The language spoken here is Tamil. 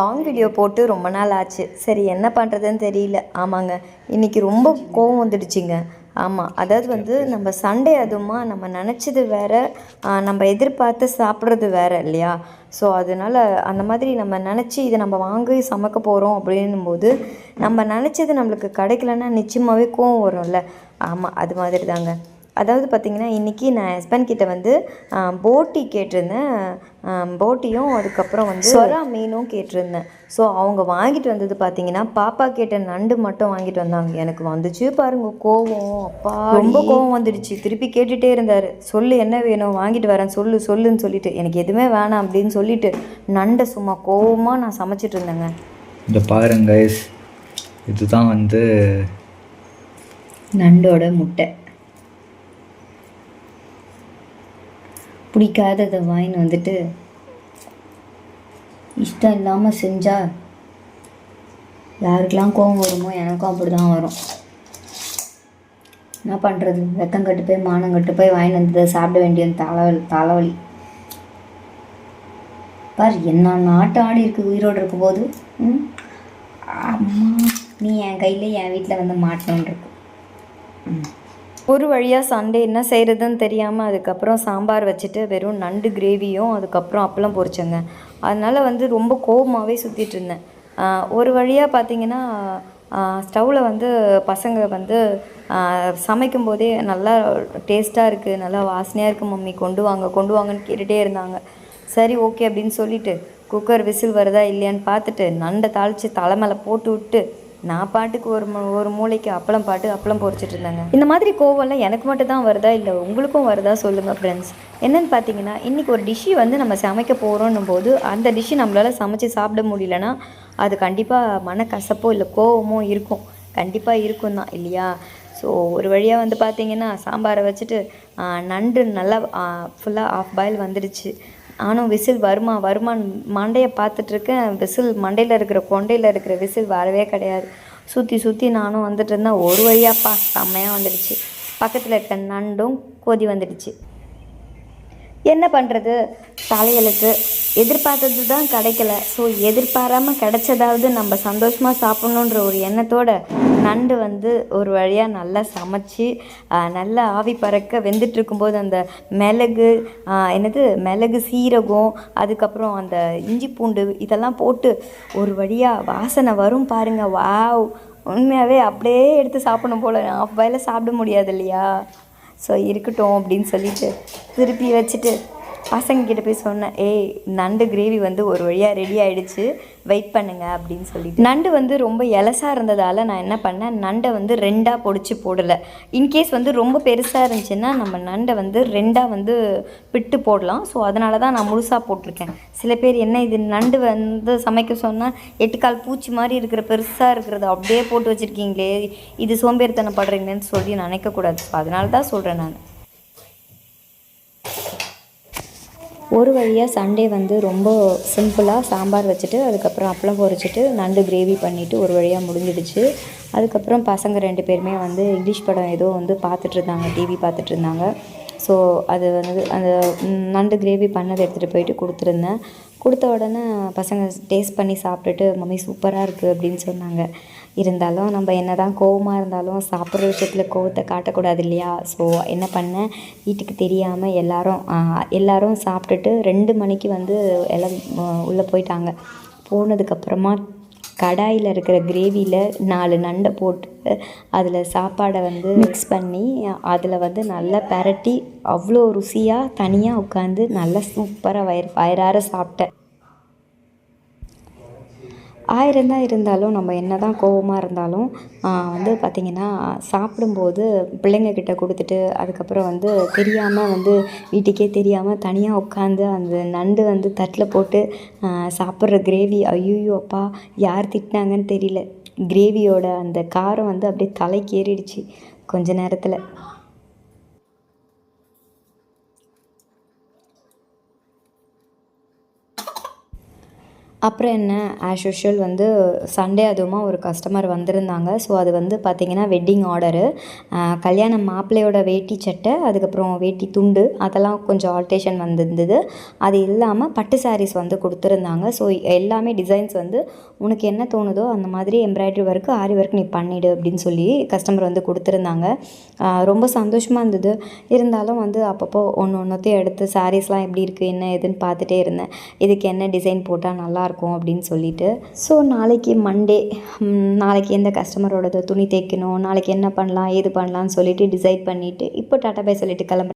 லாங் வீடியோ போட்டு ரொம்ப நாள் ஆச்சு. சரி என்ன பண்ணுறதுன்னு தெரியல. ஆமாங்க. இன்றைக்கி ரொம்ப கோவம் வந்துடுச்சுங்க. ஆமாம் அதாவது வந்து நம்ம சண்டே அதுவுமா நம்ம நினச்சது வேற நம்ம எதிர்பார்த்து சாப்பிட்றது வேற இல்லையா? ஸோ அதனால் அந்த மாதிரி நம்ம நினச்சி இதை நம்ம வாங்கி சமைக்க போகிறோம் அப்படின்னும் போது நம்ம நினச்சது நம்மளுக்கு கிடைக்கலன்னா நிச்சயமாகவே கோவம் வரும்ல? ஆமாம் அது மாதிரி தாங்க அதாவது பார்த்திங்கன்னா இன்றைக்கி நான் ஹஸ்பண்ட் கிட்ட வந்து போட்டி கேட்டிருந்தேன். போட்டியும் அதுக்கப்புறம் வந்து சொரா மீனும் கேட்டிருந்தேன். ஸோ அவங்க வாங்கிட்டு வந்தது பார்த்தீங்கன்னா பாப்பா கேட்ட நண்டு மட்டும் வாங்கிட்டு வந்தாங்க. எனக்கு வந்துச்சு பாருங்க கோவம். அப்பா ரொம்ப கோவம் வந்துடுச்சு. திருப்பி கேட்டுகிட்டே இருந்தார். சொல்லு என்ன வேணும்? வாங்கிட்டு வரேன். சொல்லு சொல்லுன்னு சொல்லிட்டு. எனக்கு எதுவுமே வேணாம் அப்படின்னு சொல்லிட்டு நண்டை சும்மா கோவமாக நான் சமைச்சிட்டு இருந்தேங்க. இந்த பாருங்க. இதுதான் வந்து நண்டோட முட்டை. பிடிக்காததை வாங்கின்னு வந்துட்டு இஷ்டம் இல்லாமல் செஞ்சால் யாருக்கெல்லாம் கோபம் வருமோ எனக்கும் அப்படி தான் வரும். என்ன பண்ணுறது வெக்கம் கட்டு போய் மானம் கட்டு போய் வாங்கிட்டு வந்ததை சாப்பிட வேண்டிய தலைவலி தலைவலி. பார் என்ன நாட்டு ஆடி இருக்கு உயிரோடு இருக்கும்போது? ம்? அம்மா நீ என் கையில் என் வீட்டில் வந்து மாட்டணுன்னு இருக்கு. ம். ஒரு வழியாக சண்டே என்ன செய்கிறதுன்னு தெரியாமல் அதுக்கப்புறம் சாம்பார் வச்சுட்டு வெறும் நண்டு கிரேவியும் அதுக்கப்புறம் அப்பளம் பொரிச்சேங்க. அதனால் வந்து ரொம்ப கோபமாகவே சுற்றிட்டு இருந்தேன். ஒரு வழியாக பார்த்தீங்கன்னா ஸ்டவ்வில் வந்து பசங்க வந்து சமைக்கும் போதே நல்லா டேஸ்ட்டாக இருக்குது நல்லா வாசனையாக இருக்குது மம்மி கொண்டு வாங்க கொண்டு வாங்கன்னு கேட்டுகிட்டே இருந்தாங்க. சரி ஓகே அப்படின்னு சொல்லிட்டு குக்கர் விசில் வருதா இல்லையான்னு பார்த்துட்டு நண்டை தாளித்து தலை மேலே போட்டு விட்டு நான் பாட்டுக்கு ஒரு ஒரு மூளைக்கு அப்பளம் பாட்டு அப்பளம் பொரிச்சிட்டு இருந்தாங்க. இந்த மாதிரி கோவம்லாம் எனக்கு மட்டும் தான் வருதா? இல்லை உங்களுக்கும் வருதா? சொல்லுங்கள் ஃப்ரெண்ட்ஸ் என்னென்னு பார்த்தீங்கன்னா இன்றைக்கி ஒரு டிஷ்ஷு வந்து நம்ம சமைக்க போகிறோன்னும் போது அந்த டிஷ்ஷு நம்மளால் சமைச்சு சாப்பிட முடியலன்னா அது கண்டிப்பாக மனக்கசப்போ இல்லை கோவமோ இருக்கும். கண்டிப்பாக இருக்கும் தான் இல்லையா? ஸோ ஒரு வழியாக வந்து பார்த்தீங்கன்னா சாம்பாரை வச்சுட்டு நண்டு நல்லா ஃபுல்லாக ஆஃப் பாயில் வந்துடுச்சு நானும் விசில் வருமா வருமான்னு மண்டையை பார்த்துட்ருக்கேன் விசில் மண்டையில் இருக்கிற கொண்டையில் இருக்கிற விசில் வரவே கிடையாது. சுற்றி சுற்றி நானும் வந்துட்டு இருந்தேன். ஒரு வழியாப்பா செம்மையாக வந்துடுச்சு. பக்கத்தில் இருக்க நண்டும் கொதி வந்துடுச்சு. என்ன பண்ணுறது தலையெழுத்து. எதிர்பார்த்தது தான் கிடைக்கல. ஸோ எதிர்பாராமல் கிடைச்சதாவது நம்ம சந்தோஷமாக சாப்பிட்ணுன்ற ஒரு எண்ணத்தோட நண்டு வந்து ஒரு வழியாக நல்லா சமைச்சு நல்லா ஆவி பறக்க வெந்துட்டு இருக்கும்போது அந்த மிளகு என்னது? மிளகு சீரகம் அதுக்கப்புறம் அந்த இஞ்சி பூண்டு இதெல்லாம் போட்டு ஒரு வழியாக வாசனை வரும் பாருங்கள் வாவ்! உண்மையாகவே அப்படியே எடுத்து சாப்பிடணும் போல். ஆஃப் பாயில் சாப்பிட முடியாது இல்லையா? ஸோ இருக்கட்டும் அப்படின்னு சொல்லிட்டு திருப்பி வச்சுட்டு பசங்கக்கிட்ட போய் சொன்னேன் ஏய் நண்டு கிரேவி வந்து ஒரு வழியாக ரெடி ஆகிடுச்சு வெயிட் பண்ணுங்க அப்படின்னு சொல்லிட்டு. நண்டு வந்து ரொம்ப எலசாக இருந்ததால் நான் என்ன பண்ணேன் நண்டை வந்து ரெண்டாக பொடிச்சு போடலை. இன்கேஸ் வந்து ரொம்ப பெருசாக இருந்துச்சுன்னா நம்ம நண்டை வந்து ரெண்டாக வந்து பிட்டு போடலாம். ஸோ அதனால தான் நான் முழுசாக போட்டிருக்கேன். சில பேர் என்ன இது நண்டு வந்து சமைக்க சொன்னால் எட்டுக்கால் பூச்சி மாதிரி இருக்கிற பெருசாக இருக்கிறத அப்படியே போட்டு வச்சுருக்கீங்களே இது சோம்பேறித்தனம் படுறீங்கன்னு சொல்லி நினைக்கக்கூடாது. ஸோ அதனால தான் சொல்கிறேன் நான். ஒரு வழியாக சண்டே வந்து ரொம்ப சிம்பிளாக சாம்பார் வச்சுட்டு அதுக்கப்புறம் அப்பளம் பொரிச்சிட்டு நண்டு கிரேவி பண்ணிவிட்டு ஒரு வழியாக முடிஞ்சிடுச்சு. அதுக்கப்புறம் பசங்க ரெண்டு பேருமே வந்து இங்கிலீஷ் படம் ஏதோ வந்து பார்த்துட்ருந்தாங்க டிவி பார்த்துட்ருந்தாங்க ஸோ அது வந்து அந்த நண்டு கிரேவி பண்ணதை எடுத்துகிட்டு போயிட்டு கொடுத்துருந்தேன். கொடுத்த உடனே பசங்க டேஸ்ட் பண்ணி சாப்பிட்டுட்டு மம்மி சூப்பராக இருக்குது அப்படின்னு சொன்னாங்க. இருந்தாலும் நம்ம என்ன தான் கோவமாக இருந்தாலும் சாப்பிட்ற விஷயத்தில் கோவத்தை காட்டக்கூடாது இல்லையா ஸோ என்ன பண்ணேன் வீட்டுக்கு தெரியாமல் எல்லாரும் எல்லாரும் சாப்பிட்டுட்டு ரெண்டு மணிக்கு வந்து எல்லாம் உள்ளே போயிட்டாங்க. போனதுக்கப்புறமா கடாயில் இருக்கிற கிரேவியில் நாலு நண்டை போட்டு அதில் சாப்பாடை வந்து மிக்ஸ் பண்ணி அதில் வந்து நல்லா பெரட்டி அவ்வளோ ருசியாக தனியாக உட்காந்து நல்லா சூப்பராக வயிறு வயிறார சாப்பிட்டேன். ஆயிரம் தான் இருந்தாலும் நம்ம என்ன தான் கோவமாக இருந்தாலும் வந்து பார்த்திங்கன்னா சாப்பிடும்போது பிள்ளைங்கக்கிட்ட கொடுத்துட்டு அதுக்கப்புறம் வந்து தெரியாமல் வந்து வீட்டுக்கே தெரியாமல் தனியாக உட்காந்து அந்த நண்டு வந்து தட்டில் போட்டு சாப்பிட்ற கிரேவி ஐயோ அப்பா யார் திட்டினாங்கன்னு தெரியல. கிரேவியோட அந்த காரம் வந்து அப்படியே தலைக்கு ஏறிடுச்சு கொஞ்ச நேரத்தில். அப்புறம் என்ன? ஆஸ் யூஷுவல் வந்து சண்டே அதுவுமா ஒரு கஸ்டமர் வந்திருந்தாங்க. ஸோ அது வந்து பார்த்திங்கன்னா வெட்டிங் ஆர்டரு கல்யாண மாப்பிள்ளையோட வேட்டி சட்டை அதுக்கப்புறம் வேட்டி துண்டு அதெல்லாம் கொஞ்சம் ஆல்ட்ரேஷன் வந்திருந்தது. அது இல்லாமல் பட்டு சாரீஸ் வந்து கொடுத்துருந்தாங்க. ஸோ எல்லாமே டிசைன்ஸ் வந்து உனக்கு என்ன தோணுதோ அந்த மாதிரி எம்ப்ராய்டரி ஒர்க்கு ஆரி ஒர்க் நீ பண்ணிடு அப்படின்னு சொல்லி கஸ்டமர் வந்து கொடுத்துருந்தாங்க. ரொம்ப சந்தோஷமாக இருந்தது. இருந்தாலும் வந்து அப்பப்போ ஒன்று ஒன்றுத்தையும் எடுத்து சாரீஸ்லாம் எப்படி இருக்குது என்ன ஏதுன்னு பார்த்துட்டே இருந்தேன். இதுக்கு என்ன டிசைன் போட்டால் நல்லாயிருக்கும் அப்படின்னு சொல்லிட்டு. ஸோ நாளைக்கு மண்டே நாளைக்கு எந்த கஸ்டமரோடது துணி தைக்கணும் நாளைக்கு என்ன பண்ணலாம் ஏது பண்ணலாம்னு சொல்லிட்டு டிசைட் பண்ணிவிட்டு இப்போ டாட்டா பை சொல்லிட்டு கிளம்புறேன்.